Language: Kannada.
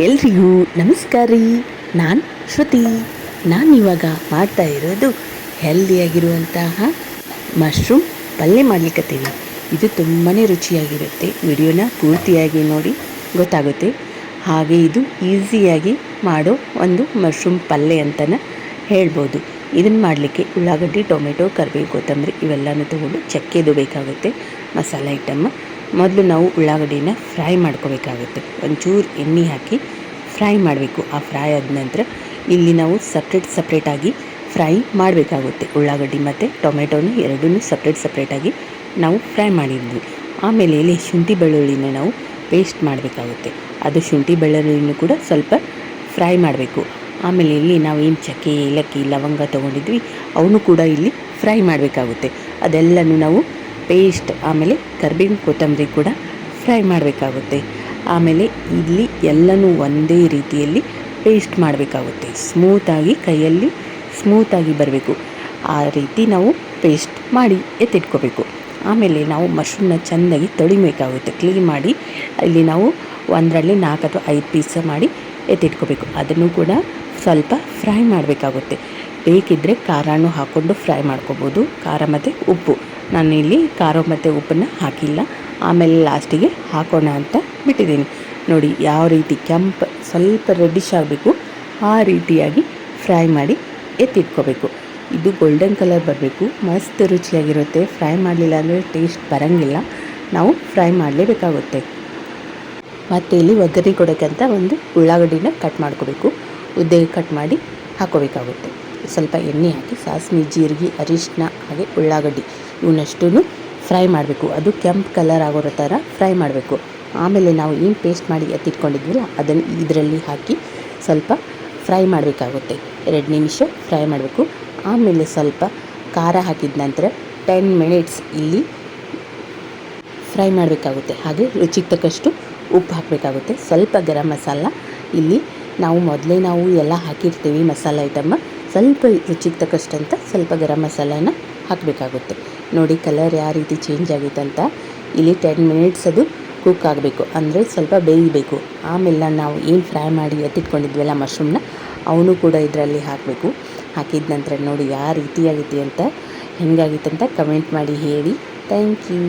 ಎಲ್ರಿಗೂ ನಮಸ್ಕಾರ. ರೀ ನಾನು ಶ್ರುತಿ. ನಾನು ಇವಾಗ ಮಾಡ್ತಾ ಇರೋದು ಹೆಲ್ದಿಯಾಗಿರುವಂತಹ ಮಶ್ರೂಮ್ ಪಲ್ಯ ಮಾಡ್ಲಿಕ್ಕತ್ತೀನಿ ಇದು ತುಂಬಾ ರುಚಿಯಾಗಿರುತ್ತೆ. ವಿಡಿಯೋನ ಪೂರ್ತಿಯಾಗಿ ನೋಡಿ, ಗೊತ್ತಾಗುತ್ತೆ. ಹಾಗೆ ಇದು ಈಸಿಯಾಗಿ ಮಾಡೋ ಒಂದು ಮಶ್ರೂಮ್ ಪಲ್ಯ ಅಂತಲೇ ಹೇಳ್ಬೋದು. ಇದನ್ನು ಮಾಡಲಿಕ್ಕೆ ಉಳ್ಳಾಗಡ್ಡಿ, ಟೊಮೆಟೊ, ಕರಿಬೇವು, ಕೊತ್ತಂಬರಿ ಇವೆಲ್ಲನೂ ತೊಗೊಂಡು ಚಕ್ಕೆದು ಬೇಕಾಗುತ್ತೆ. ಮಸಾಲೆ ಐಟಮ್ ಮೊದಲು ನಾವು ಉಳ್ಳಾಗಡ್ಡಿನ ಫ್ರೈ ಮಾಡ್ಕೋಬೇಕಾಗುತ್ತೆ. ಒಂಚೂರು ಎಣ್ಣೆ ಹಾಕಿ ಫ್ರೈ ಮಾಡಬೇಕು. ಆ ಫ್ರೈ ಆದ ನಂತರ ಇಲ್ಲಿ ನಾವು ಸಪ್ರೇಟ್ ಸಪ್ರೇಟಾಗಿ ಫ್ರೈ ಮಾಡಬೇಕಾಗುತ್ತೆ. ಉಳ್ಳಾಗಡ್ಡಿ ಮತ್ತು ಟೊಮೆಟೊನ ಎರಡೂ ಸಪ್ರೇಟ್ ಸಪ್ರೇಟಾಗಿ ನಾವು ಫ್ರೈ ಮಾಡಿದ್ವಿ. ಆಮೇಲೆ ಇಲ್ಲಿ ಶುಂಠಿ ಬೆಳ್ಳುಳ್ಳಿನ ನಾವು ಪೇಸ್ಟ್ ಮಾಡಬೇಕಾಗುತ್ತೆ. ಅದು ಶುಂಠಿ ಬೆಳ್ಳುಳ್ಳಿನೂ ಕೂಡ ಸ್ವಲ್ಪ ಫ್ರೈ ಮಾಡಬೇಕು. ಆಮೇಲೆ ಇಲ್ಲಿ ನಾವು ಏನು ಚಕ್ಕೆ, ಏಲಕ್ಕಿ, ಲವಂಗ ತೊಗೊಂಡಿದ್ವಿ ಅವನು ಕೂಡ ಇಲ್ಲಿ ಫ್ರೈ ಮಾಡಬೇಕಾಗುತ್ತೆ. ಅದೆಲ್ಲನೂ ನಾವು ಪೇಸ್ಟ್, ಆಮೇಲೆ ಕರ್ಬೇವಿನ ಕೊತ್ತಂಬರಿ ಕೂಡ ಫ್ರೈ ಮಾಡಬೇಕಾಗುತ್ತೆ. ಆಮೇಲೆ ಇಲ್ಲಿ ಎಲ್ಲನೂ ಒಂದೇ ರೀತಿಯಲ್ಲಿ ಪೇಸ್ಟ್ ಮಾಡಬೇಕಾಗುತ್ತೆ. ಸ್ಮೂತಾಗಿ ಕೈಯಲ್ಲಿ ಸ್ಮೂತಾಗಿ ಬರಬೇಕು. ಆ ರೀತಿ ನಾವು ಪೇಸ್ಟ್ ಮಾಡಿ ಎತ್ತಿಟ್ಕೋಬೇಕು. ಆಮೇಲೆ ನಾವು ಮಶ್ರೂಮ್ನ ಚೆಂದಾಗಿ ತೊಳಿಬೇಕಾಗುತ್ತೆ. ಕ್ಲೀನ್ ಮಾಡಿ ಇಲ್ಲಿ ನಾವು ಒಂದರಲ್ಲಿ ನಾಲ್ಕು ಅಥವಾ ಐದು ಪೀಸ ಮಾಡಿ ಎತ್ತಿಟ್ಕೋಬೇಕು. ಅದನ್ನು ಕೂಡ ಸ್ವಲ್ಪ ಫ್ರೈ ಮಾಡಬೇಕಾಗುತ್ತೆ. ಬೇಕಿದ್ದರೆ ಖಾರನೂ ಹಾಕ್ಕೊಂಡು ಫ್ರೈ ಮಾಡ್ಕೋಬೋದು. ಖಾರ ಮತ್ತು ಉಪ್ಪು. ನಾನು ಇಲ್ಲಿ ಖಾರ ಮತ್ತು ಉಪ್ಪನ್ನು ಹಾಕಿಲ್ಲ. ಆಮೇಲೆ ಲಾಸ್ಟಿಗೆ ಹಾಕೋಣ ಅಂತ ಬಿಟ್ಟಿದ್ದೀನಿ. ನೋಡಿ, ಯಾವ ರೀತಿ ಕೆಂಪು, ಸ್ವಲ್ಪ ರೆಡ್ಡಿಶ್ ಆಗಬೇಕು. ಆ ರೀತಿಯಾಗಿ ಫ್ರೈ ಮಾಡಿ ಎತ್ತಿಟ್ಕೋಬೇಕು. ಇದು ಗೋಲ್ಡನ್ ಕಲರ್ ಬರಬೇಕು. ಮಸ್ತ್ ರುಚಿಯಾಗಿರುತ್ತೆ. ಫ್ರೈ ಮಾಡಲಿಲ್ಲ ಅಂದರೆ ಟೇಸ್ಟ್ ಬರೋಂಗಿಲ್ಲ. ನಾವು ಫ್ರೈ ಮಾಡಲೇಬೇಕಾಗುತ್ತೆ. ಮತ್ತು ಇಲ್ಲಿ ಒಗ್ಗರಣೆ ಕೊಡೋಕ್ಕಂತ ಒಂದು ಉಳ್ಳಾಗಡ್ಡಿನ ಕಟ್ ಮಾಡ್ಕೋಬೇಕು. ಉದ್ದೆಗೆ ಕಟ್ ಮಾಡಿ ಹಾಕೋಬೇಕಾಗುತ್ತೆ. ಸ್ವಲ್ಪ ಎಣ್ಣೆ ಹಾಕಿ, ಸಾಸಿವೆ, ಜೀರಿಗೆ ಅರಿಶಿನ ಹಾಗೆ ಉಳ್ಳಾಗಡ್ಡಿ ಇವನ್ನಷ್ಟೂ ಫ್ರೈ ಮಾಡಬೇಕು. ಅದು ಕೆಂಪು ಕಲರ್ ಆಗೋ ಥರ ಫ್ರೈ ಮಾಡಬೇಕು. ಆಮೇಲೆ ನಾವು ಏನು ಪೇಸ್ಟ್ ಮಾಡಿ ಎತ್ತಿಟ್ಕೊಂಡಿದ್ವಲ್ಲ, ಅದನ್ನು ಇದರಲ್ಲಿ ಹಾಕಿ ಸ್ವಲ್ಪ ಫ್ರೈ ಮಾಡಬೇಕಾಗುತ್ತೆ. ಎರಡು ನಿಮಿಷ ಫ್ರೈ ಮಾಡಬೇಕು. ಆಮೇಲೆ ಸ್ವಲ್ಪ ಖಾರ ಹಾಕಿದ ನಂತರ ಟೆನ್ ಮಿನಿಟ್ಸ್ ಇಲ್ಲಿ ಫ್ರೈ ಮಾಡಬೇಕಾಗುತ್ತೆ. ಹಾಗೆ ರುಚಿಗೆ ತಕ್ಕಷ್ಟು ಉಪ್ಪು ಹಾಕಬೇಕಾಗುತ್ತೆ. ಸ್ವಲ್ಪ ಗರಂ ಮಸಾಲ ಇಲ್ಲಿ ನಾವು ಮೊದಲೇ ನಾವು ಎಲ್ಲ ಹಾಕಿರ್ತೀವಿ ಮಸಾಲ ಐಟಮ್ ಸ್ವಲ್ಪ ರುಚಿಗೆ ತಕ್ಕಷ್ಟಂತ ಸ್ವಲ್ಪ ಗರಂ ಮಸಾಲಾನ ಹಾಕಬೇಕಾಗುತ್ತೆ. ನೋಡಿ ಕಲರ್ ಯಾವ ರೀತಿ ಚೇಂಜ್ ಅಂತ. ಇಲ್ಲಿ ಟೆನ್ ಮಿನಿಟ್ಸ್ ಅದು ಕುಕ್ ಆಗಬೇಕು. ಅಂದರೆ ಸ್ವಲ್ಪ ಬೇಯಬೇಕು. ಆಮೇಲೆ ನಾವು ಏನು ಫ್ರೈ ಮಾಡಿ ಎತ್ತಿಟ್ಕೊಂಡಿದ್ವಲ್ಲ ಮಶ್ರೂಮ್ನ ಅವನು ಕೂಡ ಇದರಲ್ಲಿ ಹಾಕಬೇಕು. ಹಾಕಿದ ನಂತರ ನೋಡಿ ಯಾವ ರೀತಿ ಅಂತ ಹೆಂಗಾಗಿತ್ತಂತ ಕಮೆಂಟ್ ಮಾಡಿ ಹೇಳಿ. Thank you